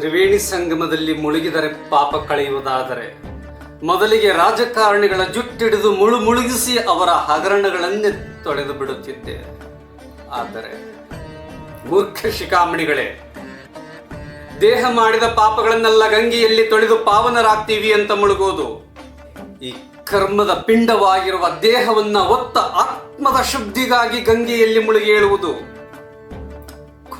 ತ್ರಿವೇಣಿ ಸಂಗಮದಲ್ಲಿ ಮುಳುಗಿದರೆ ಪಾಪ ಕಳೆಯುವುದಾದರೆ, ಮೊದಲಿಗೆ ರಾಜಕಾರಣಿಗಳ ಜುಟ್ಟಿಡಿದು ಮುಳು ಮುಳುಗಿಸಿ ಅವರ ಹಗರಣಗಳನ್ನೇ ತೊಳೆದು ಬಿಡುತ್ತಿದ್ದೆ ಆದರೆ, ಮೂರ್ಖ ಶಿಖಾಮಣಿಗಳೇ, ದೇಹ ಮಾಡಿದ ಪಾಪಗಳನ್ನೆಲ್ಲ ಗಂಗೆಯಲ್ಲಿ ತೊಳೆದು ಪಾವನರಾಗ್ತೀವಿ ಅಂತ ಮುಳುಗೋದು, ಈ ಕರ್ಮದ ಪಿಂಡವಾಗಿರುವ ದೇಹವನ್ನ ಒತ್ತ ಆತ್ಮದ ಶುದ್ಧಿಗಾಗಿ ಗಂಗೆಯಲ್ಲಿ ಮುಳುಗಿ ಏಳುವುದು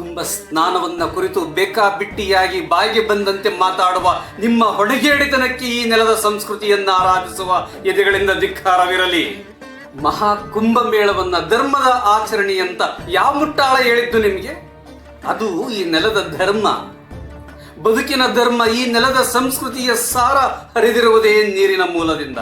ಕುಂಭ ಸ್ನಾನವನ್ನ ಕುರಿತು ಬೇಕಾಬಿಟ್ಟಿಯಾಗಿ ಬಾಯಿಗೆ ಬಂದಂತೆ ಮಾತಾಡುವ ನಿಮ್ಮ ಹೊಣೆಗೇಡಿತನಕ್ಕೆ ಈ ನೆಲದ ಸಂಸ್ಕೃತಿಯನ್ನ ಆರಾಧಿಸುವ ಎದೆಗಳಿಂದ ಧಿಕ್ಕಾರವಿರಲಿ. ಮಹಾ ಕುಂಭಮೇಳವನ್ನ ಧರ್ಮದ ಆಚರಣೆ ಅಂತ ಯಾವ ಮುಟ್ಟಾಳ ಹೇಳಿದ್ದು ನಿಮಗೆ? ಅದು ಈ ನೆಲದ ಧರ್ಮ. ಬದುಕಿನ ಧರ್ಮ ಈ ನೆಲದ ಸಂಸ್ಕೃತಿಯ ಸಾರ ಹರಿದಿರುವುದೇ ನೀರಿನ ಮೂಲದಿಂದ.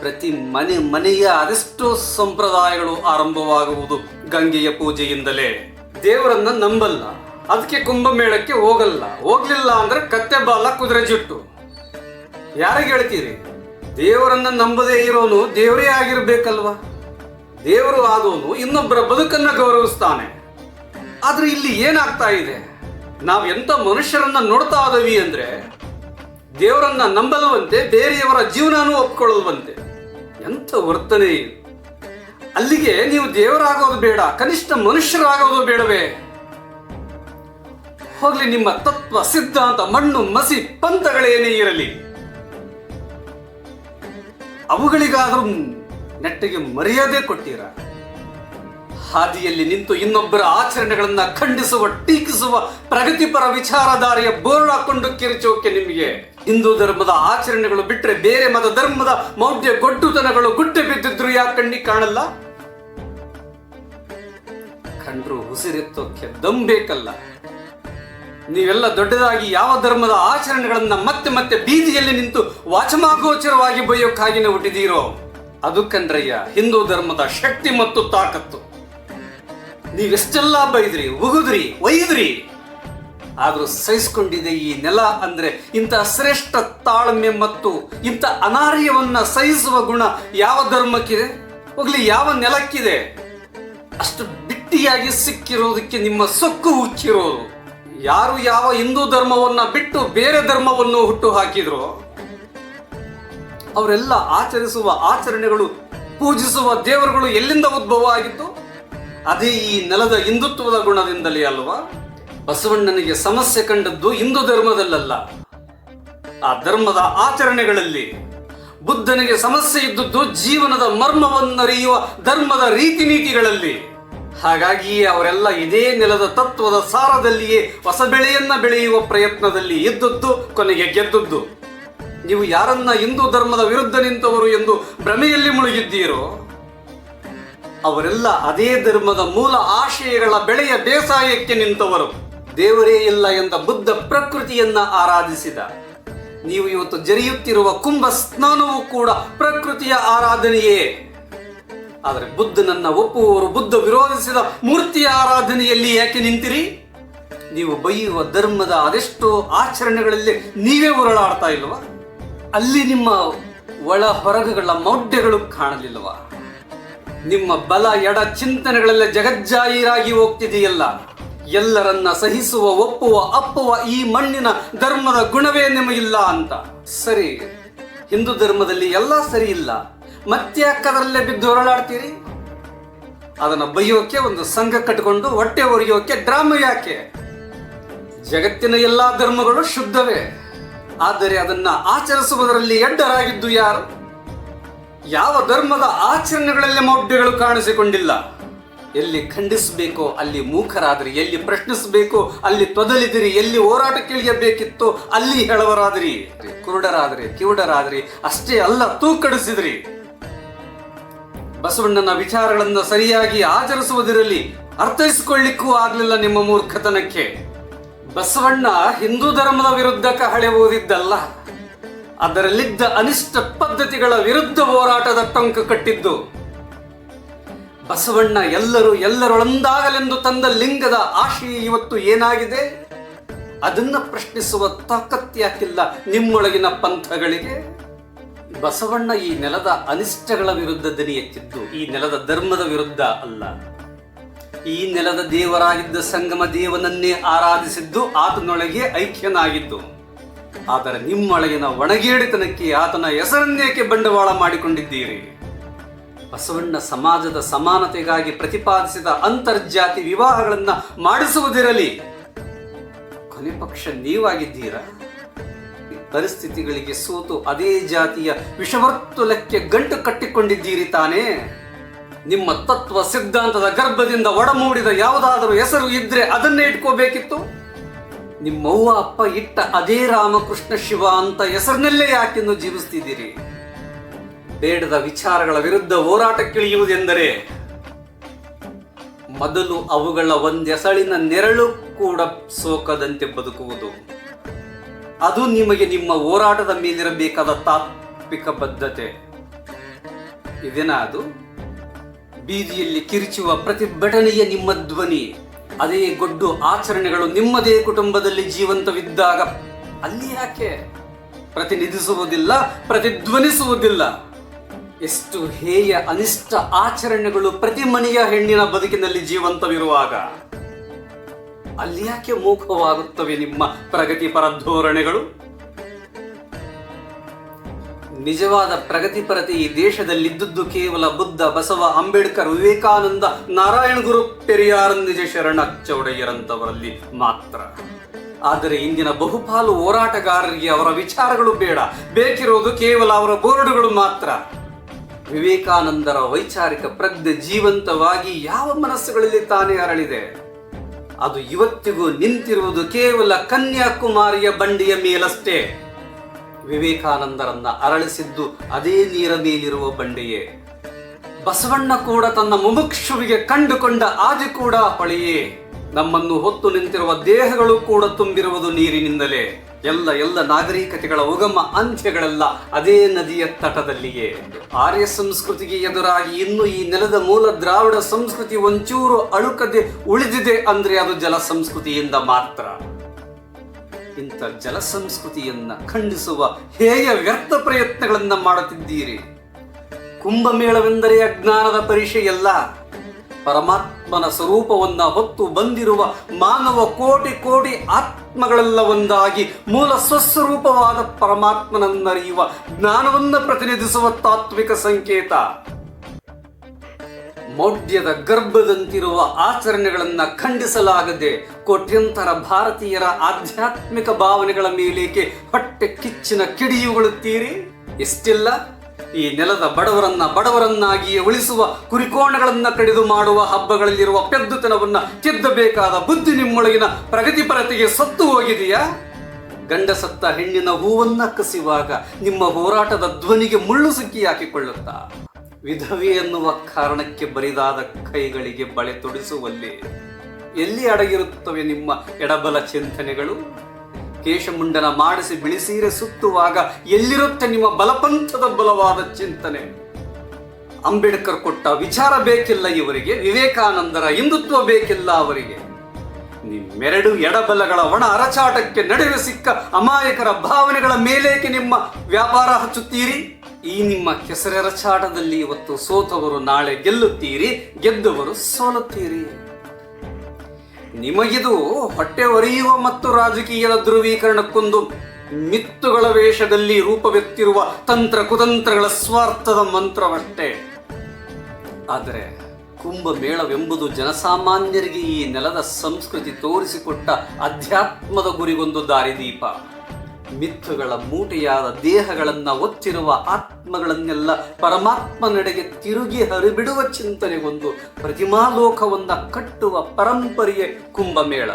ಪ್ರತಿ ಮನೆ ಮನೆಯ ಅದೆಷ್ಟೋ ಸಂಪ್ರದಾಯಗಳು ಆರಂಭವಾಗುವುದು ಗಂಗೆಯ ಪೂಜೆಯಿಂದಲೇ. ದೇವರನ್ನ ನಂಬಲ್ಲ. ಅದಕ್ಕೆ ಕುಂಭಮೇಳಕ್ಕೆ ಹೋಗಲ್ಲ. ಹೋಗ್ಲಿಲ್ಲ ಅಂದ್ರೆ ಕತ್ತೆ ಬಾಲ ಕುದುರೆ ಜುಟ್ಟು. ಯಾರಿಗೆ ಹೇಳ್ತೀರಿ? ದೇವರನ್ನ ನಂಬದೇ ಇರೋನು ದೇವರೇ ಆಗಿರ್ಬೇಕಲ್ವಾ? ದೇವರು ಆದವನು ಇನ್ನೊಬ್ಬರ ಬದುಕನ್ನ ಗೌರವಿಸ್ತಾನೆ. ಆದ್ರೆ ಇಲ್ಲಿ ಏನಾಗ್ತಾ ಇದೆ? ನಾವು ಎಂತ ಮನುಷ್ಯರನ್ನ ನೋಡ್ತಾ ಇದ್ದೀವಿ ಅಂದ್ರೆ, ದೇವರನ್ನ ನಂಬಲ್ವಂತೆ ಬೇರೆಯವರ ಜೀವನನೂ ಒಪ್ಕೊಳ್ಳಲ್ವಂತೆ. ಎಂಥ ವರ್ತನೆ ಇದು? ಅಲ್ಲಿಗೆ ನೀವು ದೇವರಾಗೋದು ಬೇಡ, ಕನಿಷ್ಠ ಮನುಷ್ಯರಾಗೋದು ಬೇಡವೇ? ಹೋಗ್ಲಿ, ನಿಮ್ಮ ತತ್ವ, ಸಿದ್ಧಾಂತ, ಮಣ್ಣು, ಮಸಿ, ಪಂಥಗಳೇನೇ ಇರಲಿ. ಅವುಗಳಿಗಾದರೂ ನೆಟ್ಟಿಗೆ ಮರ್ಯಾದೆ ಕೊಟ್ಟೀರ ಹಾದಿಯಲ್ಲಿ ನಿಂತು ಇನ್ನೊಬ್ಬರ ಆಚರಣೆಗಳನ್ನ ಖಂಡಿಸುವ, ಟೀಕಿಸುವ ಪ್ರಗತಿಪರ ವಿಚಾರಧಾರೆಯ ಬೋರ್ಡ್ ಹಾಕೊಂಡು ಕಿರಿಚೋಕೆ ನಿಮಗೆ. ಹಿಂದೂ ಧರ್ಮದ ಆಚರಣೆಗಳು ಬಿಟ್ಟರೆ ಬೇರೆ ಮತ ಧರ್ಮದ ಮೌಢ್ಯ ಗೊಡ್ಡುತನಗಳು ಗುಟ್ಟೆ ಬಿದ್ದಿದ್ರು ಯಾಕೆ ಕಣ್ಣಿ ಕಾಣಲ್ಲ? ಕಂಡ್ರು ಉಸಿರೆತ್ತೋಕೆ ದಮ್ ಬೇಕಲ್ಲ. ನೀವೆಲ್ಲ ದೊಡ್ಡದಾಗಿ ಯಾವ ಧರ್ಮದ ಆಚರಣೆಗಳನ್ನ ಮತ್ತೆ ಮತ್ತೆ ಬೀದಿಯಲ್ಲಿ ನಿಂತು ವಾಚಮಾಗೋಚರವಾಗಿ ಬೈಯೋಕ್ಕಾಗಿನೇ ಹುಟ್ಟಿದೀರೋ? ಅದು ಕಂಡ್ರಯ್ಯ, ಹಿಂದೂ ಧರ್ಮದ ಶಕ್ತಿ ಮತ್ತು ತಾಕತ್ತು. ನೀವೆಷ್ಟೆಲ್ಲ ಬೈದ್ರಿ, ಉಗುದ್ರಿ, ಒಯ್ದ್ರಿ? ಆದ್ರೂ ಸಹಿಸ್ಕೊಂಡಿದೆ ಈ ನೆಲ ಅಂದ್ರೆ ಇಂಥ ಶ್ರೇಷ್ಠ ತಾಳ್ಮೆ ಮತ್ತು ಇಂಥ ಅನಾರ್ಯವನ್ನ ಸಹಿಸುವ ಗುಣ ಯಾವ ಧರ್ಮಕ್ಕಿದೆ? ಹೋಗ್ಲಿ, ಯಾವ ನೆಲಕ್ಕಿದೆ? ಅಷ್ಟು ಬಿಟ್ಟಿಯಾಗಿ ಸಿಕ್ಕಿರೋದಕ್ಕೆ ನಿಮ್ಮ ಸೊಕ್ಕು ಹುಚ್ಚಿರೋದು. ಯಾರು ಯಾವ ಹಿಂದೂ ಧರ್ಮವನ್ನ ಬಿಟ್ಟು ಬೇರೆ ಧರ್ಮವನ್ನು ಹುಟ್ಟು ಹಾಕಿದ್ರು ಅವರೆಲ್ಲ ಆಚರಿಸುವ ಆಚರಣೆಗಳು, ಪೂಜಿಸುವ ದೇವರುಗಳು ಎಲ್ಲಿಂದ ಉದ್ಭವ ಆಗಿತ್ತು? ಅದೇ ಈ ನೆಲದ ಹಿಂದುತ್ವದ ಗುಣದಿಂದಲೇ ಅಲ್ವಾ? ಬಸವಣ್ಣನಿಗೆ ಸಮಸ್ಯೆ ಕಂಡದ್ದು ಹಿಂದೂ ಧರ್ಮದಲ್ಲಲ್ಲ. ಆ ಧರ್ಮದ ಆಚರಣೆಗಳಲ್ಲಿ ಬುದ್ಧನಿಗೆ ಸಮಸ್ಯೆ ಇದ್ದದ್ದು ಜೀವನದ ಮರ್ಮವನ್ನರಿಯುವ ಧರ್ಮದ ರೀತಿ ನೀತಿಗಳಲ್ಲಿ ಹಾಗಾಗಿ ಅವರೆಲ್ಲ ಇದೇ ನೆಲದ ತತ್ವದ ಸಾರದಲ್ಲಿಯೇ ಹೊಸ ಬೆಳೆಯನ್ನ ಬೆಳೆಯುವ ಪ್ರಯತ್ನದಲ್ಲಿ ಇದ್ದದ್ದು, ಕೊನೆಗೆ ಗೆದ್ದದ್ದು. ನೀವು ಯಾರನ್ನ ಹಿಂದೂ ಧರ್ಮದ ವಿರುದ್ಧ ನಿಂತವರು ಎಂದು ಭ್ರಮೆಯಲ್ಲಿ ಮುಳುಗಿದ್ದೀರೋ, ಅವರೆಲ್ಲ ಅದೇ ಧರ್ಮದ ಮೂಲ ಆಶಯಗಳ ಬೆಳೆಯ ಬೇಸಾಯಕ್ಕೆ ನಿಂತವರು. ದೇವರೇ ಇಲ್ಲ ಎಂದ ಬುದ್ಧ ಪ್ರಕೃತಿಯನ್ನ ಆರಾಧಿಸಿದ. ನೀವು ಇವತ್ತು ಜರಿಯುತ್ತಿರುವ ಕುಂಭ ಸ್ನಾನವೂ ಕೂಡ ಪ್ರಕೃತಿಯ ಆರಾಧನೆಯೇ. ಆದರೆ ಬುದ್ಧನನ್ನ ಒಪ್ಪುವವರು ಬುದ್ಧ ವಿರೋಧಿಸಿದ ಮೂರ್ತಿ ಆರಾಧನೆಯಲ್ಲಿ ಯಾಕೆ ನಿಂತಿರಿ? ನೀವು ಬೈಯುವ ಧರ್ಮದ ಅದೆಷ್ಟೋ ಆಚರಣೆಗಳಲ್ಲಿ ನೀವೇ ಹೊರಳಾಡ್ತಾ ಇಲ್ವಾ? ಅಲ್ಲಿ ನಿಮ್ಮ ಒಳ ಹೊರಗುಗಳ ಮೌಢ್ಯಗಳು ಕಾಣಲಿಲ್ಲವ? ನಿಮ್ಮ ಬಲ ಎಡ ಚಿಂತನೆಗಳೆಲ್ಲ ಜಗಜ್ಜಾಹೀರಾಗಿ ಹೋಗ್ತಿದೆಯಲ್ಲ? ಎಲ್ಲರನ್ನ ಸಹಿಸುವ, ಒಪ್ಪುವ, ಅಪ್ಪುವ ಈ ಮಣ್ಣಿನ ಧರ್ಮದ ಗುಣವೇ ನಿಮಗಿಲ್ಲ ಅಂತ. ಸರಿ, ಹಿಂದೂ ಧರ್ಮದಲ್ಲಿ ಎಲ್ಲ ಸರಿ ಇಲ್ಲ. ಮತ್ತೆ ಅಕ್ಕದರಲ್ಲೇ ಬಿದ್ದು ಹೊರಳಾಡ್ತೀರಿ ಅದನ್ನ ಬೈಯೋಕೆ ಒಂದು ಸಂಘ ಕಟ್ಟಿಕೊಂಡು ಹೊಟ್ಟೆ ಒರಿಯೋಕೆ ಡ್ರಾಮ ಯಾಕೆ? ಜಗತ್ತಿನ ಎಲ್ಲಾ ಧರ್ಮಗಳು ಶುದ್ಧವೇ. ಆದರೆ ಅದನ್ನ ಆಚರಿಸುವುದರಲ್ಲಿ ಎಡ್ಡರಾಗಿದ್ದು ಯಾರು? ಯಾವ ಧರ್ಮದ ಆಚರಣೆಗಳಲ್ಲಿ ಮೌಢ್ಯಗಳು ಕಾಣಿಸಿಕೊಂಡಿಲ್ಲ? ಎಲ್ಲಿ ಖಂಡಿಸಬೇಕೋ, ಅಲ್ಲಿ ಮೂಖರಾದ್ರಿ ಎಲ್ಲಿ ಪ್ರಶ್ನಿಸಬೇಕು, ಅಲ್ಲಿ ತೊದಲಿದಿರಿ, ಎಲ್ಲಿ ಹೋರಾಟಕ್ಕಿಳಿಯಬೇಕಿತ್ತೋ ಅಲ್ಲಿ ಹೇಳವರಾದ್ರಿ. ಕುರುಡರಾದ್ರಿ, ಕಿವುಡರಾದ್ರಿ, ಅಷ್ಟೇ ಅಲ್ಲ, ತೂಕಡಿಸಿದ್ರಿ. ಬಸವಣ್ಣನ ವಿಚಾರಗಳನ್ನು ಸರಿಯಾಗಿ ಆಚರಿಸುವುದಿರಲಿ, ಅರ್ಥೈಸಿಕೊಳ್ಳಿಕ್ಕೂ ಆಗ್ಲಿಲ್ಲ ನಿಮ್ಮ ಮೂರ್ಖತನಕ್ಕೆ. ಬಸವಣ್ಣ ಹಿಂದೂ ಧರ್ಮದ ವಿರುದ್ಧ ಕಹಳೆ ಓದಿದ್ದಲ್ಲ. ಅದರಲ್ಲಿದ್ದ ಅನಿಷ್ಟ ಪದ್ಧತಿಗಳ ವಿರುದ್ಧ ಹೋರಾಟದ ಟೊಂಕ ಕಟ್ಟಿದ್ದು. ಬಸವಣ್ಣ ಎಲ್ಲರೂ ಎಲ್ಲರೊಳಂದಾಗಲೆಂದು ತಂದ ಲಿಂಗದ ಆಶಯ ಇವತ್ತು ಏನಾಗಿದೆ? ಅದನ್ನ ಪ್ರಶ್ನಿಸುವ ತಾಕತ್ ಯಾಕಿಲ್ಲ ನಿಮ್ಮೊಳಗಿನ ಪಂಥಗಳಿಗೆ. ಬಸವಣ್ಣ ಈ ನೆಲದ ಅನಿಷ್ಟಗಳ ವಿರುದ್ಧ ದನಿ ಎತ್ತಿದ್ದು ಈ ನೆಲದ ಧರ್ಮದ ವಿರುದ್ಧ ಅಲ್ಲ. ಈ ನೆಲದ ದೇವರಾಗಿದ್ದ ಸಂಗಮ ದೇವನನ್ನೇ ಆರಾಧಿಸಿದ್ದು ಆತನೊಳಗೆ ಐಕ್ಯನಾಗಿದ್ದು. ಆದರೆ ನಿಮ್ಮೊಳಗಿನ ಒಣಗೇಡಿತನಕ್ಕೆ ಆತನ ಹೆಸರನ್ನೇಕೆ ಬಂಡವಾಳ ಮಾಡಿಕೊಂಡಿದ್ದೀರಿ? ಬಸವಣ್ಣ ಸಮಾಜದ ಸಮಾನತೆಗಾಗಿ ಪ್ರತಿಪಾದಿಸಿದ ಅಂತರ್ಜಾತಿ ವಿವಾಹಗಳನ್ನು ಮಾಡಿಸುವುದಿರಲಿ. ಕೊನೆ ಪಕ್ಷ ನೀವಾಗಿದ್ದೀರಾ? ಪರಿಸ್ಥಿತಿಗಳಿಗೆ ಸೋತು ಅದೇ ಜಾತಿಯ ವಿಷವರ್ತುಲಕ್ಕೆ ಗಂಟು ಕಟ್ಟಿಕೊಂಡಿದ್ದೀರಿ ತಾನೇ? ನಿಮ್ಮ ತತ್ವ ಸಿದ್ಧಾಂತದ ಗರ್ಭದಿಂದ ಒಡಮೂಡಿದ ಯಾವುದಾದರೂ ಹೆಸರು ಇದ್ರೆ ಅದನ್ನೇ ಇಟ್ಕೋಬೇಕಿತ್ತು? ನಿಮ್ಮವ್ವ ಅಪ್ಪ ಇಟ್ಟ ಅದೇ ರಾಮಕೃಷ್ಣ ಶಿವ ಅಂತ ಹೆಸರಿನಲ್ಲೇ ಯಾಕೆಂದು ಜೀವಿಸ್ತಿದ್ದೀರಿ? ಬೇಡದ ವಿಚಾರಗಳ ವಿರುದ್ಧ ಹೋರಾಟಕ್ಕಿಳಿಯುವುದೆಂದರೆ ಮೊದಲು ಅವುಗಳ ಒಂದೆಸಳಿನ ನೆರಳು ಕೂಡ ಸೋಕದಂತೆ ಬದುಕುವುದು. ಅದು ನಿಮಗೆ ನಿಮ್ಮ ಹೋರಾಟದ ಮೇಲಿರಬೇಕಾದ ತಾತ್ವಿಕ ಬದ್ಧತೆ. ಇದೇನ ಅದು? ಬೀದಿಯಲ್ಲಿ ಕಿರಿಚುವ ಪ್ರತಿಭಟನೆಯ ನಿಮ್ಮ ಧ್ವನಿ. ಅದೇ ಗೊಡ್ಡು ಆಚರಣೆಗಳು ನಿಮ್ಮದೇ ಕುಟುಂಬದಲ್ಲಿ ಜೀವಂತವಿದ್ದಾಗ. ಅಲ್ಲಿ ಯಾಕೆ? ಪ್ರತಿನಿಧಿಸುವುದಿಲ್ಲ, ಪ್ರತಿಧ್ವನಿಸುವುದಿಲ್ಲ. ಎಷ್ಟು ಹೇಯ ಅನಿಷ್ಟ ಆಚರಣೆಗಳು ಪ್ರತಿ ಮನೆಯ ಹೆಣ್ಣಿನ ಬದುಕಿನಲ್ಲಿ ಜೀವಂತವಿರುವಾಗ. ಅಲ್ಲಿ ಯಾಕೆ ಮೂಕವಾಗುತ್ತವೆ ನಿಮ್ಮ ಪ್ರಗತಿಪರ ಧೋರಣೆಗಳು? ನಿಜವಾದ ಪ್ರಗತಿಪರತೆ ಈ ದೇಶದಲ್ಲಿದ್ದುದು ಕೇವಲ ಬುದ್ಧ, ಬಸವ, ಅಂಬೇಡ್ಕರ್, ವಿವೇಕಾನಂದ, ನಾರಾಯಣ ಗುರು, ಪೆರಿಯಾರ್, ನಿಜ ಶರಣ ಚೌಡಯ್ಯರಂತವರಲ್ಲಿ ಮಾತ್ರ. ಆದರೆ ಇಂದಿನ ಬಹುಪಾಲು ಹೋರಾಟಗಾರರಿಗೆ ಅವರ ವಿಚಾರಗಳು ಬೇಡ. ಬೇಕಿರೋದು ಕೇವಲ ಅವರ ಬೋರ್ಡುಗಳು ಮಾತ್ರ. ವಿವೇಕಾನಂದರ ವೈಚಾರಿಕ ಪ್ರಜ್ಞೆ ಜೀವಂತವಾಗಿ ಯಾವ ಮನಸ್ಸುಗಳಲ್ಲಿ ತಾನೇ ಅರಳಿದೆ? ಅದು ಇವತ್ತಿಗೂ ನಿಂತಿರುವುದು ಕೇವಲ ಕನ್ಯಾಕುಮಾರಿಯ ಬಂಡಿಯ ಮೇಲಷ್ಟೇ. ವಿವೇಕಾನಂದರನ್ನ ಅರಳಿಸಿದ್ದು ಅದೇ ನೀರ ಮೇಲಿರುವ ಬಂಡೆಯೇ. ಬಸವಣ್ಣ ಕೂಡ ತನ್ನ ಮುಮುಕ್ಷುವಿಗೆ ಕಂಡುಕೊಂಡ ಆದಿ ಕೂಡ ಹೊಳೆಯೇ ನಮ್ಮನ್ನು ಹೊತ್ತು ನಿಂತಿರುವ ದೇಹಗಳು ಕೂಡ ತುಂಬಿರುವುದು ನೀರಿನಿಂದಲೇ. ಎಲ್ಲ ಎಲ್ಲ ನಾಗರಿಕತೆಗಳ ಉಗಮ ಅಂತ್ಯಗಳೆಲ್ಲ ಅದೇ ನದಿಯ ತಟದಲ್ಲಿಯೇ ಆರ್ಯ ಸಂಸ್ಕೃತಿಗೆ ಎದುರಾಗಿ ಇನ್ನು ಈ ನೆಲದ ಮೂಲ ದ್ರಾವಿಡ ಸಂಸ್ಕೃತಿ ಒಂಚೂರು ಅಳುಕದೆ ಉಳಿದಿದೆ ಅಂದ್ರೆ ಅದು ಜಲ ಸಂಸ್ಕೃತಿಯಿಂದ ಮಾತ್ರ. ಇಂಥ ಜಲ ಸಂಸ್ಕೃತಿಯನ್ನ ಖಂಡಿಸುವ ಹೇಯ ವ್ಯರ್ಥ ಪ್ರಯತ್ನಗಳನ್ನ ಮಾಡುತ್ತಿದ್ದೀರಿ. ಕುಂಭಮೇಳವೆಂದರೆ ಅಜ್ಞಾನದ ಪರಿಷೆಯಲ್ಲ ಪರಮಾತ್ಮನ ಸ್ವರೂಪವನ್ನ ಹೊತ್ತು ಬಂದಿರುವ ಮಾನವ ಕೋಟಿ ಕೋಟಿ ಆತ್ಮಗಳೆಲ್ಲ ಒಂದಾಗಿ ಮೂಲ ಸ್ವಸ್ವರೂಪವಾದ ಪರಮಾತ್ಮನನ್ನರಿಯುವ ಜ್ಞಾನವನ್ನ ಪ್ರತಿನಿಧಿಸುವ ತಾತ್ವಿಕ ಸಂಕೇತ. ಮೌಢ್ಯದ ಗರ್ಭದಂತಿರುವ ಆಚರಣೆಗಳನ್ನ ಖಂಡಿಸಲಾಗದೆ ಕೋಟ್ಯಂತರ ಭಾರತೀಯರ ಆಧ್ಯಾತ್ಮಿಕ ಭಾವನೆಗಳ ಮೇಲೇಕೆ ಹೊಟ್ಟೆ ಕಿಚ್ಚಿನ ಕಿಡಿಯುಗೊಳ್ಳುತ್ತೀರಿ? ಎಷ್ಟಿಲ್ಲ? ಈ ನೆಲದ ಬಡವರನ್ನ ಬಡವರನ್ನಾಗಿಯೇ ಉಳಿಸುವ ಕುರಿಕೋಣಗಳನ್ನ ಕಡಿದು ಮಾಡುವ ಹಬ್ಬಗಳಲ್ಲಿರುವ ಪೆದ್ದುತನವನ್ನ ತಿದ್ದಬೇಕಾದ ಬುದ್ಧಿ ನಿಮ್ಮೊಳಗಿನ ಪ್ರಗತಿಪರತೆಗೆ ಸತ್ತು ಹೋಗಿದೆಯಾ? ಗಂಡ ಸತ್ತ ಹೆಣ್ಣಿನ ಹೂವನ್ನ ಕಸಿವಾಗ ನಿಮ್ಮ ಹೋರಾಟದ ಧ್ವನಿಗೆ ಮುಳ್ಳು ಸಿಕ್ಕಿ ಹಾಕಿಕೊಳ್ಳುತ್ತಾ? ವಿಧವೆ ಎನ್ನುವ ಕಾರಣಕ್ಕೆ ಬರಿದಾದ ಕೈಗಳಿಗೆ ಬಳೆ ತೊಡಿಸುವಲ್ಲಿ ಎಲ್ಲಿ ಅಡಗಿರುತ್ತವೆ ನಿಮ್ಮ ಎಡಬಲ ಚಿಂತನೆಗಳು? ಕೇಶಮುಂಡನ ಮಾಡಿಸಿ ಬಿಳಿಸೀರೆ ಸುತ್ತುವಾಗ ಎಲ್ಲಿರುತ್ತೆ ನಿಮ್ಮ ಬಲಪಂಥದ ಬಲವಾದ ಚಿಂತನೆ? ಅಂಬೇಡ್ಕರ್ ಕೊಟ್ಟ ವಿಚಾರ ಬೇಕಿಲ್ಲ ಇವರಿಗೆ, ವಿವೇಕಾನಂದರ ಹಿಂದುತ್ವ ಬೇಕಿಲ್ಲ ಅವರಿಗೆ. ನಿಮ್ಮೆರಡು ಎಡಬಲಗಳ ಒಣ ಅರಚಾಟಕ್ಕೆ ನಡುವೆ ಸಿಕ್ಕ ಅಮಾಯಕರ ಭಾವನೆಗಳ ಮೇಲೇಕೆ ನಿಮ್ಮ ವ್ಯಾಪಾರ ಹಚ್ಚುತ್ತೀರಿ? ಈ ನಿಮ್ಮ ಕೆಸರೆರಚಾಟದಲ್ಲಿ ಇವತ್ತು ಸೋತವರು ನಾಳೆ ಗೆಲ್ಲುತ್ತೀರಿ, ಗೆದ್ದವರು ಸೋಲುತ್ತೀರಿ. ನಿಮಗಿದು ಹೊಟ್ಟೆ ಒರೆಯುವ ಮತ್ತು ರಾಜಕೀಯದ ಧ್ರುವೀಕರಣಕ್ಕೊಂದು ಮಿತ್ತುಗಳ ವೇಷದಲ್ಲಿ ರೂಪವೆತ್ತಿರುವ ತಂತ್ರ ಕುತಂತ್ರಗಳ ಸ್ವಾರ್ಥದ ಮಂತ್ರವಷ್ಟೇ. ಆದರೆ ಕುಂಭಮೇಳವೆಂಬುದು ಜನಸಾಮಾನ್ಯರಿಗೆ ಈ ನೆಲದ ಸಂಸ್ಕೃತಿ ತೋರಿಸಿಕೊಟ್ಟ ಅಧ್ಯಾತ್ಮದ ಗುರಿಗೊಂದು ದಾರಿದೀಪ. ಮಿಥುಗಳ ಮೂಟೆಯಾದ ದೇಹಗಳನ್ನು ಒತ್ತಿರುವ ಆತ್ಮಗಳನ್ನೆಲ್ಲ ಪರಮಾತ್ಮನೆಡೆಗೆ ತಿರುಗಿ ಹರಿಬಿಡುವ ಚಿಂತನೆಗೊಂದು ಪ್ರತಿಮಾಲೋಕವನ್ನ ಕಟ್ಟುವ ಪರಂಪರೆಯೇ ಕುಂಭಮೇಳ.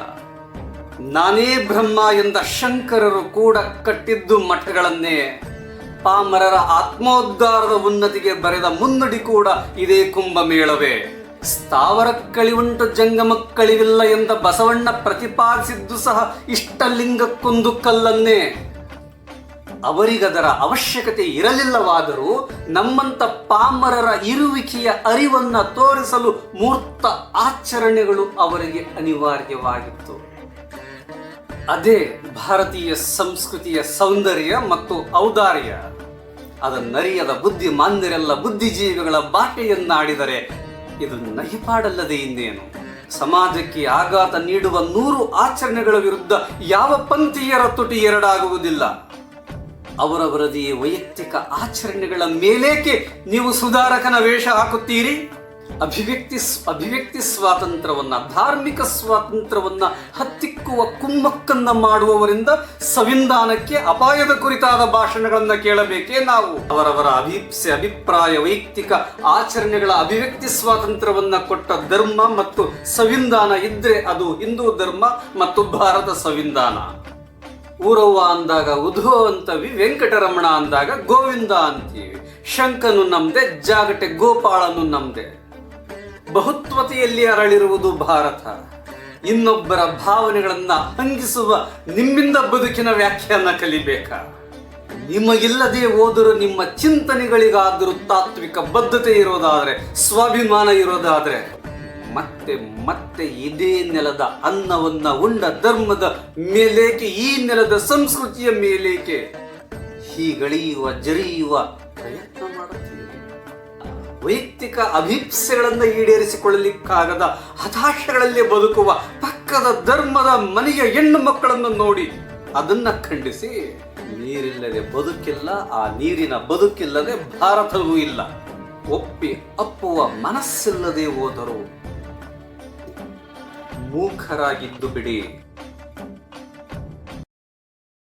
ನಾನೇ ಬ್ರಹ್ಮ ಎಂದ ಶಂಕರರು ಕೂಡ ಕಟ್ಟಿದ್ದು ಮಠಗಳನ್ನೇ. ಪಾಮರರ ಆತ್ಮೋದ್ಧಾರದ ಉನ್ನತಿಗೆ ಬರೆದ ಮುನ್ನುಡಿ ಕೂಡ ಇದೇ ಕುಂಭಮೇಳವೇ. ಸ್ಥಾವರಕ್ಕಳಿವುಂಟು ಜಂಗಮಕ್ಕಳಿವಿಲ್ಲ ಎಂದ ಬಸವಣ್ಣ ಪ್ರತಿಪಾದಿಸಿದ್ದು ಸಹ ಇಷ್ಟಲಿಂಗಕ್ಕೊಂದು ಕಲ್ಲನ್ನೇ. ಅವರಿಗದರ ಅವಶ್ಯಕತೆ ಇರಲಿಲ್ಲವಾದರೂ ನಮ್ಮಂತ ಪಾಮರರ ಇರುವಿಕೆಯ ಅರಿವನ್ನ ತೋರಿಸಲು ಮೂರ್ತ ಆಚರಣೆಗಳು ಅವರಿಗೆ ಅನಿವಾರ್ಯವಾಗಿತ್ತು. ಅದೇ ಭಾರತೀಯ ಸಂಸ್ಕೃತಿಯ ಸೌಂದರ್ಯ ಮತ್ತು ಔದಾರ್ಯ. ಅದನ್ನರಿಯದ ಬುದ್ಧಿಮಾನ್ಯರೆಲ್ಲ ಬುದ್ಧಿಜೀವಿಗಳ ಭಾಷೆಯನ್ನಾಡಿದರೆ ಇದು ನಹಿಪಾಡಲ್ಲದೆ ಇನ್ನೇನು ಸಮಾಜಕ್ಕೆ ಆಘಾತ ನೀಡುವ ನೂರು ಆಚರಣೆಗಳ ವಿರುದ್ಧ ಯಾವ ಪಂಥೀಯರ ತುಟಿ ಎರಡಾಗುವುದಿಲ್ಲ? ಅವರವರದೇ ವೈಯಕ್ತಿಕ ಆಚರಣೆಗಳ ಮೇಲೇಕೆ ನೀವು ಸುಧಾರಕನ ವೇಷ ಹಾಕುತ್ತೀರಿ? ಅಭಿವ್ಯಕ್ತಿ ಅಭಿವ್ಯಕ್ತಿ ಸ್ವಾತಂತ್ರ್ಯವನ್ನು, ಧಾರ್ಮಿಕ ಸ್ವಾತಂತ್ರ್ಯವನ್ನು ಹತ್ತಿಕ್ಕುವ ಕುಮ್ಮಕ್ಕನ್ನ ಮಾಡುವವರಿಂದ ಸಂವಿಧಾನಕ್ಕೆ ಅಪಾಯದ ಕುರಿತಾದ ಭಾಷಣಗಳನ್ನು ಕೇಳಬೇಕೇ ನಾವು. ಅವರವರ ಅಭಿಪ್ಸೆ, ಅಭಿಪ್ರಾಯ, ವೈಯಕ್ತಿಕ ಆಚರಣೆಗಳ ಅಭಿವ್ಯಕ್ತಿ ಸ್ವಾತಂತ್ರ್ಯವನ್ನು ಕೊಟ್ಟ ಧರ್ಮ ಮತ್ತು ಸಂವಿಧಾನ ಇದ್ರೆ ಅದು ಹಿಂದೂ ಧರ್ಮ ಮತ್ತು ಭಾರತ ಸಂವಿಧಾನ. ಊರವ್ವ ಅಂದಾಗ ಉಧೋ ಅಂತವಿ, ವೆಂಕಟರಮಣ ಅಂದಾಗ ಗೋವಿಂದ ಅಂತೀವಿ. ಶಂಕನು ನಮ್ದೆ, ಜಾಗಟೆ ಗೋಪಾಳನು ನಮ್ದೆ. ಬಹುತ್ವತೆಯಲ್ಲಿ ಅರಳಿರುವುದು ಭಾರತ. ಇನ್ನೊಬ್ಬರ ಭಾವನೆಗಳನ್ನ ಹಂಗಿಸುವ ನಿಮ್ಮಿಂದ ಬದುಕಿನ ವ್ಯಾಖ್ಯಾನ ಕಲಿಬೇಕಾ? ನಿಮಗಿಲ್ಲದೆ ಹೋದರೂ ನಿಮ್ಮ ಚಿಂತನೆಗಳಿಗಾದರೂ ತಾತ್ವಿಕ ಬದ್ಧತೆ ಇರೋದಾದ್ರೆ, ಸ್ವಾಭಿಮಾನ ಇರೋದಾದ್ರೆ, ಮತ್ತೆ ಮತ್ತೆ ಇದೇ ನೆಲದ ಅನ್ನವನ್ನ ಉಂಡ ಧರ್ಮದ ಮೇಲೇಕೆ, ಈ ನೆಲದ ಸಂಸ್ಕೃತಿಯ ಮೇಲೇಕೆ ಹೀಗಳಿಯುವ, ಜರಿಯುವ ಪ್ರಯತ್ನ ವೈಯಕ್ತಿಕ ಅಭಿಪ್ಸೆಗಳನ್ನು ಈಡೇರಿಸಿಕೊಳ್ಳಲಿಕ್ಕಾಗದ ಹತಾಶೆಗಳಲ್ಲಿ ಬದುಕುವ ಪಕ್ಕದ ಧರ್ಮದ ಮನೆಯ ಹೆಣ್ಣು ಮಕ್ಕಳನ್ನು ನೋಡಿ ಅದನ್ನ ಖಂಡಿಸಿ ನೀರಿಲ್ಲದೆ ಬದುಕಿಲ್ಲ, ಆ ನೀರಿನ ಬದುಕಿಲ್ಲದೆ ಭಾರತವೂ ಇಲ್ಲ. ಒಪ್ಪಿ ಅಪ್ಪುವ ಮನಸ್ಸಿಲ್ಲದೆ ಹೋದರು ಮೂಖರಾಗಿದ್ದು ಬಿಡಿ.